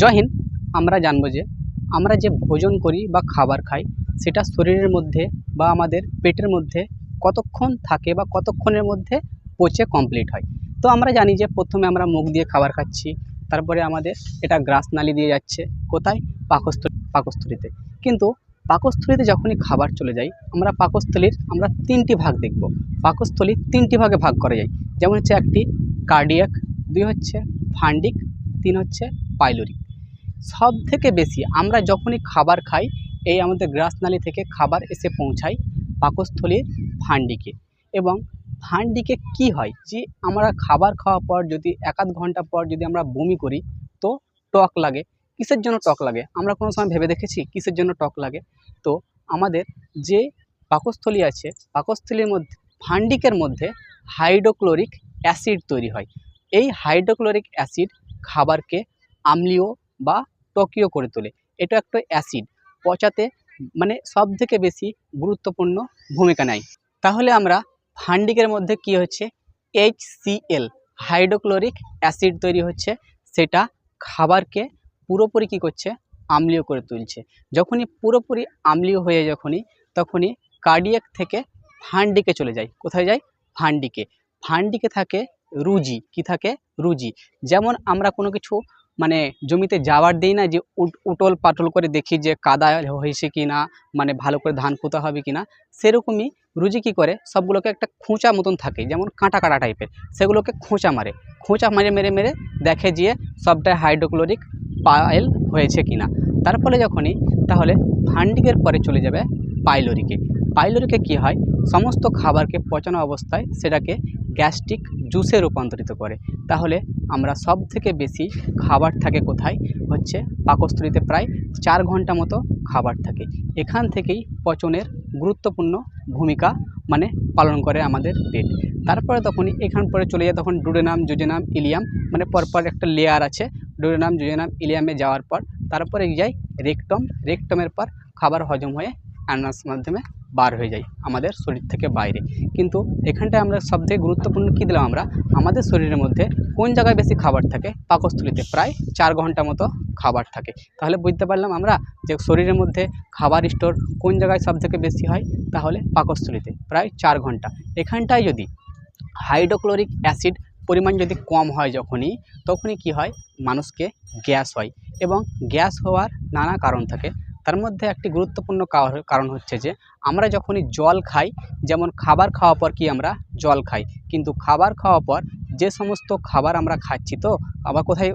জয় হিন্দ। আমরা জানব যে আমরা যে ভোজন করি বা খাবার খাই, সেটা শরীরের মধ্যে বা আমাদের পেটের মধ্যে কতক্ষণ থাকে বা কতক্ষণের মধ্যে পচে কমপ্লিট হয়। তো আমরা জানি যে প্রথমে আমরা মুখ দিয়ে খাবার খাচ্ছি, তারপরে আমাদের এটা গ্রাসনালী দিয়ে যাচ্ছে, কোথায়? পাকস্থলী পাকস্থলীতে। কিন্তু পাকস্থলীতে যখনই খাবার চলে যায়, আমরা পাকস্থলীর আমরা তিনটি ভাগ দেখব। পাকস্থলী তিনটি ভাগে ভাগ করা যায়। যেমন হচ্ছে একটি কার্ডিয়াক দুই হচ্ছে ফান্ডিক তিন হচ্ছে পাইলোরিক সব থেকে বেশি আমরা যখনই খাবার খাই, এই আমাদের গ্রাসনালী থেকে খাবার এসে পৌঁছায় পাকস্থলীর ফান্ডিকে এবং ফান্ডিকে কি হয়? যে আমরা খাবার খাওয়ার পর যদি এক আধ ঘণ্টা পর যদি আমরা বমি করি, তো টক লাগে। কিসের জন্য টক লাগে? আমরা কোনো সময় ভেবে দেখেছি? কিসের জন্য টক লাগে? তো আমাদের যে পাকস্থলী আছে, পাকস্থলীর মধ্যে ফান্ডিকের মধ্যে হাইড্রোক্লোরিক অ্যাসিড তৈরি হয়। এই হাইড্রোক্লোরিক অ্যাসিড খাবারকে আম্লীয় বা টকীয় করে তোলে। এটা একটা অ্যাসিড। পচাতে মানে সব থেকে বেশি গুরুত্বপূর্ণ ভূমিকা নেয়। তাহলে আমরা ফান্ডিকের মধ্যে কি হচ্ছে? এইচসিএল হাইড্রোক্লোরিক অ্যাসিড তৈরি হচ্ছে। সেটা খাবারকে পুরোপুরি কী করছে? আম্লীয় করে তুলছে। যখনই পুরোপুরি আম্লীয় হয়ে যখনই, তখনই কার্ডিয়াক থেকে ফান্ডিকে চলে যায়। কোথায় যায়? ফান্ডিকে। ফান্ডিকে থাকে রুজি। কি থাকে? রুজি। যেমন আমরা কোনো কিছু মানে জমিতে যাওয়ার দিই না যে উট- উটল পাটল করে দেখি যে কাদা হয়েছে কি না মানে ভালো করে ধান পোতা হবে কি না সেরকমই রুজি কী করে? সবগুলোকে একটা খোঁচা মতন থাকে, যেমন কাঁটা কাটা টাইপের সেগুলোকে খোঁচা মারে। খোঁচা মারে, মেরে মেরে দেখে যে সবটাই হাইড্রোক্লোরিক পায়েল হয়েছে কি না তার ফলে যখনই, তাহলে ফান্ডিকের পরে চলে যাবে পাইলোরিকে পাইলোরিকে কি হয়? সমস্ত খাবারকে পচানো অবস্থায় সেটাকে গ্যাস্ট্রিক জুসে রূপান্তরিত করে। তাহলে আমরা সব থেকে বেশি খাবার থাকে কোথায়? হচ্ছে পাকস্থলীতে প্রায় চার ঘণ্টা মতো খাবার থাকে। এখান থেকেই পচনের গুরুত্বপূর্ণ ভূমিকা মানে পালন করে আমাদের পেট। তারপরে তখনই এখান পরে চলে যায় তখন ডুডেনাম, জুজেনাম, ইলিয়াম মানে পরপর একটা লেয়ার আছে। ডুডেনাম, জুজেনাম, ইলিয়ামে যাওয়ার পর তারপরে যাই রেকটম। রেকটমের পর খাবার হজম হয়ে অ্যানাস মাধ্যমে বার হয়ে যায় আমাদের শরীর থেকে বাইরে। কিন্তু এখানটায় আমরা সবথেকে গুরুত্বপূর্ণ কী দিলাম আমরা? আমাদের শরীরের মধ্যে কোন জায়গায় বেশি খাবার থাকে? পাকস্থলীতে প্রায় চার ঘণ্টা মতো খাবার থাকে। তাহলে বুঝতে পারলাম আমরা যে শরীরের মধ্যে খাবার স্টোর কোন জায়গায় সব থেকে বেশি হয়? তাহলে পাকস্থলীতে প্রায় চার ঘণ্টা। এখানটায় যদি হাইড্রোক্লোরিক অ্যাসিড পরিমাণ যদি কম হয় যখনই, তখনই কি হয়? মানুষকে গ্যাস হয়। এবং গ্যাস হওয়ার নানা কারণ থাকে। তার মধ্যে একটি গুরুত্বপূর্ণ কার- কারণ হচ্ছে যে, আমরা যখনই জল খাই, যেমন খাবার খাওয়ার পর কি আমরা জল খাই, কিন্তু খাবার খাওয়ার পর যে সমস্ত খাবার আমরা খাচ্ছি তো, আবার কোথায়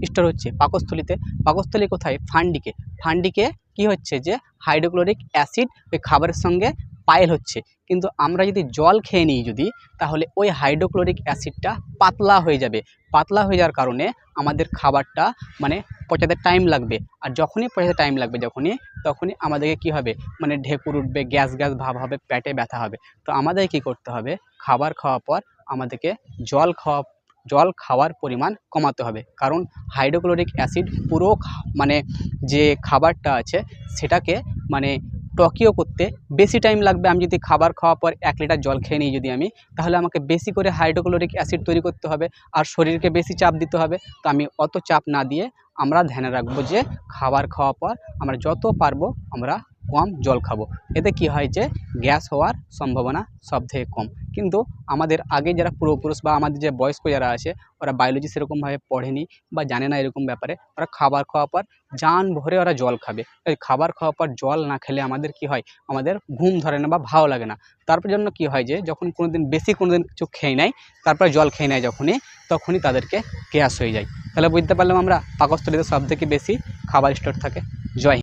স্টোর হচ্ছে? পাকস্থলিতে। পাকস্থলী কোথায়? ফান্ডিকে। ফান্ডিকে কি হচ্ছে যে, হাইড্রোক্লোরিক অ্যাসিড ওই খাবারের সঙ্গে পায়েল হচ্ছে। কিন্তু আমরা যদি জল খেয়ে নিই যদি, তাহলে ওই হাইড্রোক্লোরিক অ্যাসিডটা পাতলা হয়ে যাবে। পাতলা হয়ে যাওয়ার কারণে আমাদের খাবারটা মানে পচাতে টাইম লাগবে। আর যখনই পচাতে টাইম লাগবে যখনই, তখনই আমাদেরকে কি হবে? মানে ঢেকুর উঠবে, গ্যাস গ্যাস ভাব হবে, পেটে ব্যথা হবে। তো আমাদের কি করতে হবে? খাবার খাওয়ার পর আমাদেরকে জল খাওয়া, জল খাওয়ার পরিমাণ কমাতে হবে। কারণ হাইড্রোক্লোরিক অ্যাসিড পুরো মানে যে খাবারটা আছে, সেটাকে মানে টকিও করতে বেশি টাইম লাগবে। আমি যদি খাবার খাওয়ার পর এক লিটার জল খেয়ে নিই যদি আমি, তাহলে আমাকে বেশি করে হাইড্রোক্লোরিক অ্যাসিড তৈরি করতে হবে আর শরীরকে বেশি চাপ দিতে হবে। তো আমি অত চাপ না দিয়ে আমরা ধ্যানে রাখব যে খাবার খাওয়ার পর আমরা যত পারব আমরা কম জল খাব। এতে কি হয় যে, গ্যাস হওয়ার সম্ভাবনা সব থেকে কম। কিন্তু আমাদের আগে যারা পূর্বপুরুষ বা আমাদের যে বয়স্ক যারা আছে, ওরা বায়োলজি সেরকমভাবে পড়েনি বা জানে না এরকম ব্যাপারে, ওরা খাবার খাওয়ার পর জান ভরে ওরা জল খাবে। এই খাবার খাওয়ার পর জল না খেলে আমাদের কি হয়? আমাদের ঘুম ধরে না বা ভালো লাগে না। তারপর জন্য কি হয় যে, যখন কোনো দিন বেশি কোনো দিন কিছু খেয়ে নেয়, তারপরে জল খেয়ে নেয় যখনই, তখনই তাদেরকে গ্যাস হয়ে যায়। তাহলে বুঝতে পারলাম আমরা পাকস্থলীতে সব থেকে বেশি খাবার স্টোর থাকে। জয়।